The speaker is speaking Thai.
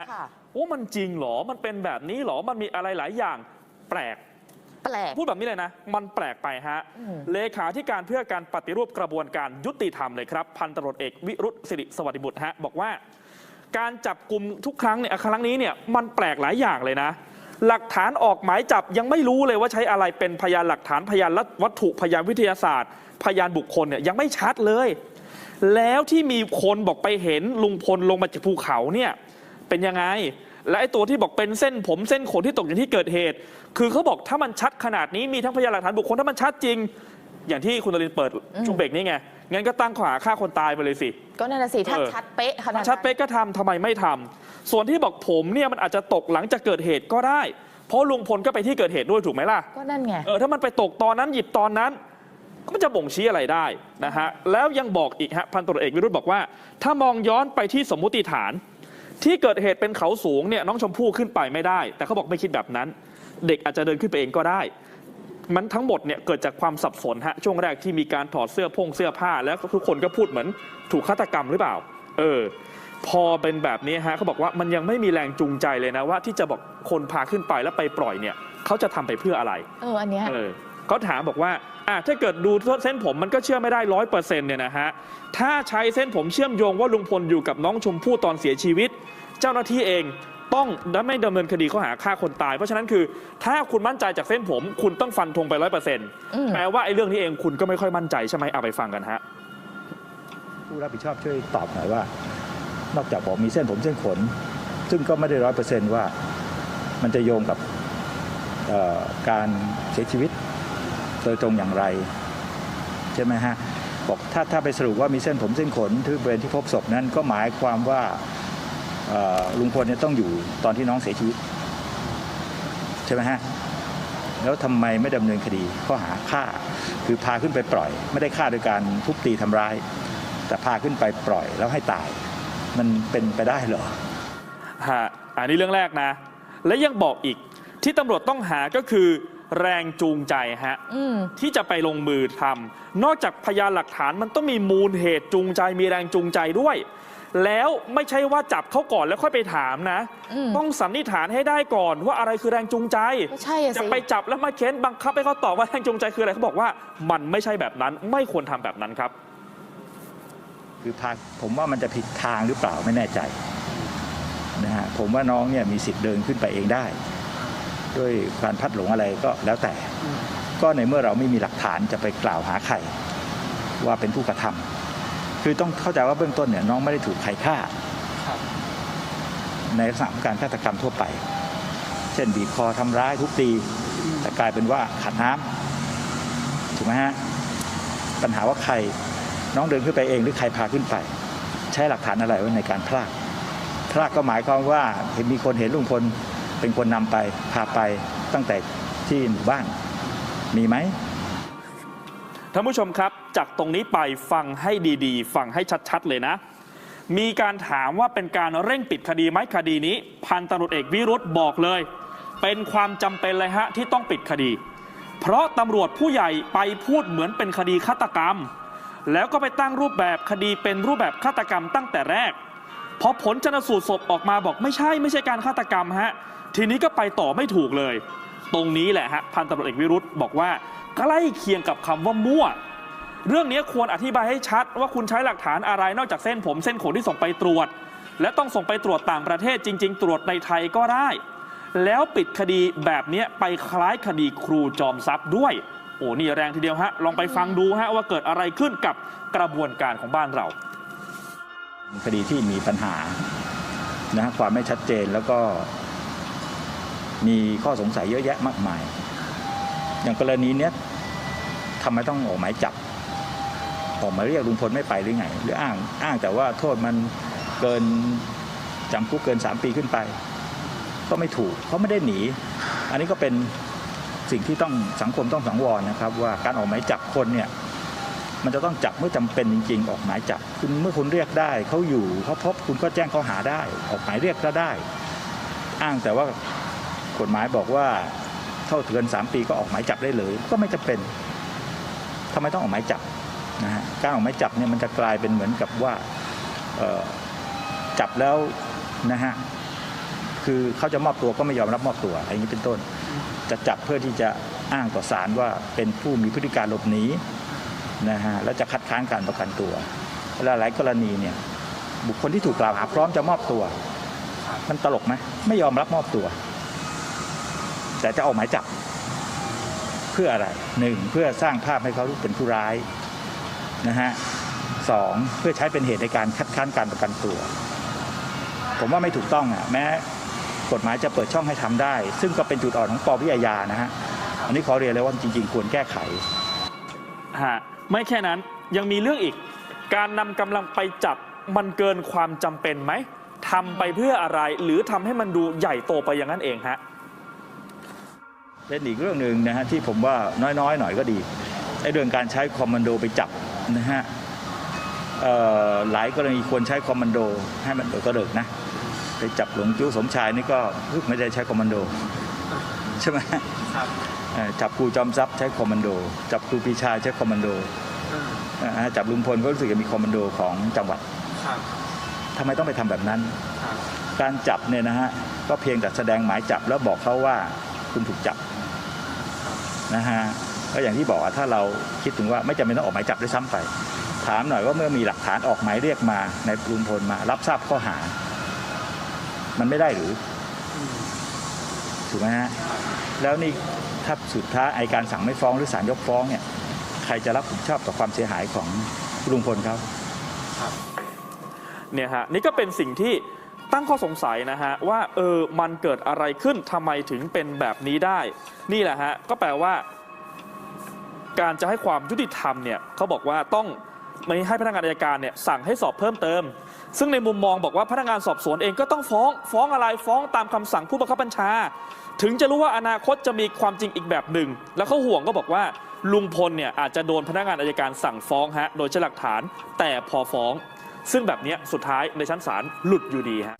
ค่ะโอ้มันจริงเหรอ มันเป็นแบบนี้เหรอ มันมีอะไรหลายอย่างแปลก แปลก พูดแบบนี้เลยนะ มันแปลกไปฮะอืมเลขาธิการเพื่อการปฏิรูปกระบวนการยุติธรรมเลยครับ พันตำรวจเอกวิรุธสิริสวัสดิบุตรฮะ บอกว่า การจับกลุ่มทุกครั้งเนี่ย ครั้งนี้เนี่ย มันแปลกหลายอย่างเลยนะ หลักฐานออกหมายจับยังไม่รู้เลยว่าใช้อะไรเป็นพยานหลักฐานพยานวัตถุพยานวิทยาศาสตร์ พยานบุคคลเนี่ยยังไม่ชัดเลย แล้วที่มีคนบอกไปเห็นลุงพลลงมาจากภูเขาเนี่ย เป็นยังไง และไอ้ตัวที่บอกเป็นเส้นผมเส้นขนที่ตกในที่เกิดเหตุ คือเขาบอกถ้ามันชัดขนาดนี้มีทั้งพยานหลักฐานบุคคลถ้ามันชัดจริง อย่างที่คุณนรินทร์เปิดช่วงเบรกนี้ไงงั้นก็ตั้งข้อหาฆ่าคนตายไปเลยสิ ก็นั่นน่ะสิถ้าเออชัดเป๊ะขนาดนั้นชัดเป๊กก็ทำทำไมไม่ทำส่วนที่บอกผมเนี่ยมันอาจจะตกหลังจากเกิดเหตุก็ได้ เพราะลุงพลก็ไปที่เกิดเหตุด้วยถูกไหมล่ะก็นั่นไงเออถ้ามันไปตกตอนนั้นหยิบตอนนั้นก็มันจะบ่งชี้อะไรได้นะฮะแล้วยังบอกอีกฮะพันตำรวจเอกวิรุธบอกว่า ถ้ามองย้อนไปที่สมมุติฐาน ที่เกิดเหตุเป็นเขาสูงเนี่ยน้องชมพู่ขึ้นไปไม่ได้ แต่เขาบอกไม่คิดแบบนั้น เด็กอาจจะเดินขึ้นไปเองก็ได้ มันทั้งหมดเนี่ยเกิดจากความสับสนฮะช่วงแรกที่มีการถอดเสื้อพงเสื้อผ้า แล้วทุกคนก็พูดเหมือนถูกฆาตกรรมหรือเปล่า เออ พอเป็นแบบนี้ฮะเขาบอกว่ามันยังไม่มีแรงจูงใจเลยนะว่า ที่จะบอกคนพาขึ้นไปแล้วไปปล่อยเนี่ยเขาจะทำไปเพื่ออะไร เอออันเนี้ย เออเขาถามบอกว่าอะถ้าเกิดดูเส้นผมมันก็เชื่อไม่ได้ร้อยเปอร์เซ็นต์เนี่ยนะฮะถ้าใช้เส้นผมเชื่อมโยงว่าลุงพลอยู่กับน้องชมพู่ตอนเสียชีวิต เจ้าหน้าที่เองต้องไม่ดำเนินคดีข้อหาฆ่าคนตาย เพราะฉะนั้นคือ ถ้าคุณมั่นใจจากเส้นผม คุณต้องฟันธงไปร้อยเปอร์เซ็นต์อืมแปลว่าไอ้เรื่องนี้เองคุณก็ไม่ค่อยมั่นใจใช่ไหมเอาไปฟังกันฮะผู้รับผิดชอบช่วยตอบหน่อยว่า นอกจากบอกมีเส้นผมเส้นขน ซึ่งก็ไม่ได้ร้อยเปอร์เซนต์ว่า มันจะโยงกับเอ่อการเสียชีวิต โดยตรงอย่างไร ใช่ไหมฮะบอกถ้าถ้าไปสรุปว่ามีเส้นผมเส้นขนที่บริเวณที่พบศพนั้นก็หมายความว่าลุงพลเนี่ยต้องอยู่ตอนที่น้องเสียชีวิต ใช่ไหมฮะแล้วทำไมไม่ดำเนินคดีข้อหาฆ่า คือพาขึ้นไปปล่อย ไม่ได้ฆ่าโดยการทุบตีทำร้าย แต่พาขึ้นไปปล่อยแล้วให้ตาย มันเป็นไปได้เหรอฮะอันนี้เรื่องแรกนะ และยังบอกอีกที่ตำรวจต้องหาก็คือ แรงจูงใจฮะอืม ที่จะไปลงมือทำนอกจากพยานหลักฐานมันต้องมีมูลเหตุจูงใจ มีแรงจูงใจด้วย แล้วไม่ใช่ว่าจับเขาก่อนแล้วค่อยไปถามนะ อืม ต้องสันนิษฐานให้ได้ก่อนว่าอะไรคือแรงจูงใจก็ใช่อะจะสิไปจับแล้วมาเค้นบังคับให้เขาตอบว่าแรงจูงใจคืออะไรเขาบอกว่ามันไม่ใช่แบบนั้นไม่ควรทำแบบนั้นครับ คือพาผมว่ามันจะผิดทางหรือเปล่าไม่แน่ใจนะฮะผมว่าน้องเนี่ยมีสิทธิ์เดินขึ้นไปเองได้ ด้วยการพัดหลงอะไรก็แล้วแต่ ก็ในเมื่อเราไม่มีหลักฐานจะไปกล่าวหาใครว่าเป็นผู้กระทำคือต้องเข้าใจว่าเบื้องต้นเนี่ยน้องไม่ได้ถูกใครฆ่า ในลักษณะของการฆาตกรรมทั่วไป เช่นบีบคอทำร้ายทุบตี แต่กลายเป็นว่าขัดน้ำถูกไหมฮะปัญหาว่าใครน้องเดินขึ้นไปเองหรือใครพาขึ้นไป ใช้หลักฐานอะไรไว้ในการพลากพลากก็หมายความว่าเห็นมีคนเห็นลุงพล เป็นคนนำไปพาไปตั้งแต่ที่หมู่บ้านมีไหมท่านผู้ชมครับ จากตรงนี้ไปฟังให้ดีๆ ฟังให้ชัดๆเลยนะ มีการถามว่าเป็นการเร่งปิดคดีไหมคดีนี้ พันตำรวจเอกวิรุธบอกเลย เป็นความจำเป็นเลยฮะที่ต้องปิดคดี เพราะตำรวจผู้ใหญ่ไปพูดเหมือนเป็นคดีฆาตกรรม แล้วก็ไปตั้งรูปแบบคดีเป็นรูปแบบฆาตกรรมตั้งแต่แรกพอผลชนสูตรศพออกมาบอกไม่ใช่ไม่ใช่การฆาตกรรมฮะ ทีนี้ก็ไปต่อไม่ถูกเลย ตรงนี้แหละฮะพันตำรวจเอกวิรุธบอกว่าใกล้เคียงกับคำว่ามั่ว เรื่องนี้ควรอธิบายให้ชัด ว่าคุณใช้หลักฐานอะไรนอกจากเส้นผมเส้นขนที่ส่งไปตรวจ และต้องส่งไปตรวจต่างประเทศจริง ๆ ตรวจในไทยก็ได้ แล้วปิดคดีแบบนี้ไปคล้ายคดีครูจอมทรัพย์ด้วย โอ้นี่แรงทีเดียวฮะลองไปฟังดูฮะว่าเกิดอะไรขึ้นกับกระบวนการของบ้านเราคดีที่มีปัญหานะฮะความไม่ชัดเจนแล้วก็ มีข้อสงสัยเยอะแยะมากมาย อย่างกรณีเนี้ยทำไมต้องออกหมายจับออกหมายเรียกลุงพลไม่ไปหรือไง หรืออ้างอ้างแต่ว่าโทษมันเกินจำคุกเกิน 3 ปีขึ้นไป ก็ไม่ถูกเขาะไม่ได้หนี อันนี้ก็เป็นสิ่งที่ต้องสังคมต้องสังวรนะครับ ว่าการออกหมายจับคนเนี่ยมันจะต้องจับเมื่อจำเป็นจริงๆ ออกหมายจับคุณเมื่อคุณเรียกได้เขาอยู่เขาพบคุณก็แจ้งเขาหาได้ ออกหมายเรียกก็ได้ อ้างแต่ว่า กฎหมายบอกว่าเท่าเกินสามปีก็ออกหมายจับได้เลย ก็ไม่จำเป็นทำไมต้องออกหมายจับนะฮะการออกหมายจับเนี่ยมันจะกลายเป็นเหมือนกับว่าจับแล้วนะฮะคือเขาจะมอบตัวก็ไม่ยอมรับมอบตัวอย่างนี้เป็นต้น จะจับเพื่อที่จะอ้างต่อศาลว่าเป็นผู้มีพฤติการหลบหนีนะฮะแล้วจะคัดค้านการประกันตัวและหลายกรณีเนี่ยบุคคลที่ถูกกล่าวหาพร้อมจะมอบตัว มันตลกไหมไม่ยอมรับมอบตัว แต่จะออกหมายจับเพื่ออะไรหนึ่งเพื่อสร้างภาพให้เขาเป็นผู้ร้ายนะฮะสองเพื่อใช้เป็นเหตุในการคัดค้านการประกันตัว ผมว่าไม่ถูกต้องอะแม้กฎหมายจะเปิดช่องให้ทำได้ ซึ่งก็เป็นจุดอ่อนของปวิทยานะฮะอันนี้ขอเรียนเลยว่าจริง ๆ ควรแก้ไขฮะไม่แค่นั้นยังมีเรื่องอีกการนำกำลังไปจับมันเกินความจำเป็นไหมทำไปเพื่ออะไรหรือทำให้มันดูใหญ่โตไปอย่างนั้นเองฮะ เป็นอีกเรื่องหนึ่งนะฮะที่ผมว่าน้อยๆ หน่อยก็ดีไอ้เรื่องการใช้คอมมานโดไปจับนะฮะเอ่อหลายกรณีควรใช้คอมมานโดให้มันเดิกก็เดิกนะไปจับหลวงจู้สมชายนี่ก็ไม่ได้ใช้คอมมานโดใช่ไหมครับเอ่อจับครูจอมทรัพย์ใช้คอมมานโด จับครูปรีชาใช้คอมมานโดเอ่อจับลุงพลก็รู้สึกจะมีคอมมานโดของจังหวัดครับทำไมต้องไปทำแบบนั้นครับการจับเนี่ยนะฮะก็เพียงแต่แสดงหมายจับแล้วบอกเขาว่า คุณถูกจับนะฮะก็อย่างที่บอกอะถ้าเราคิดถึงว่าไม่จำเป็นต้องออกหมายจับด้วยซ้ำไป ถามหน่อยว่าเมื่อมีหลักฐานออกหมายเรียกมาในลุงพลมา รับทราบข้อหา มันไม่ได้หรือถูกไหมฮะแล้วนี่ถ้าสุดท้ายไอการสั่งไม่ฟ้องหรือศาลยกฟ้องเนี่ย ใครจะรับผิดชอบต่อความเสียหายของลุงพลเขาเนี่ยฮะนี่ก็เป็นสิ่งที่ ตั้งข้อสงสัยนะฮะว่าเออมันเกิดอะไรขึ้นทำไมถึงเป็นแบบนี้ได้ นี่แหละฮะก็แปลว่า การจะให้ความยุติธรรมเนี่ยเขาบอกว่าต้องไม่ให้พนักงานอัยการเนี่ยสั่งให้สอบเพิ่มเติม ซึ่งในมุมมองบอกว่าพนักงานสอบสวนเองก็ต้องฟ้องฟ้องอะไรฟ้องตามคำสั่งผู้บังคับบัญชา ถึงจะรู้ว่าอนาคตจะมีความจริงอีกแบบหนึ่ง แล้วเขาห่วงก็บอกว่าลุงพลเนี่ยอาจจะโดนพนักงานอายการสั่งฟ้องฮะโดยใช้หลักฐานแต่พอฟ้อง ซึ่งแบบนี้สุดท้ายในชั้นศาลหลุดอยู่ดีฮะ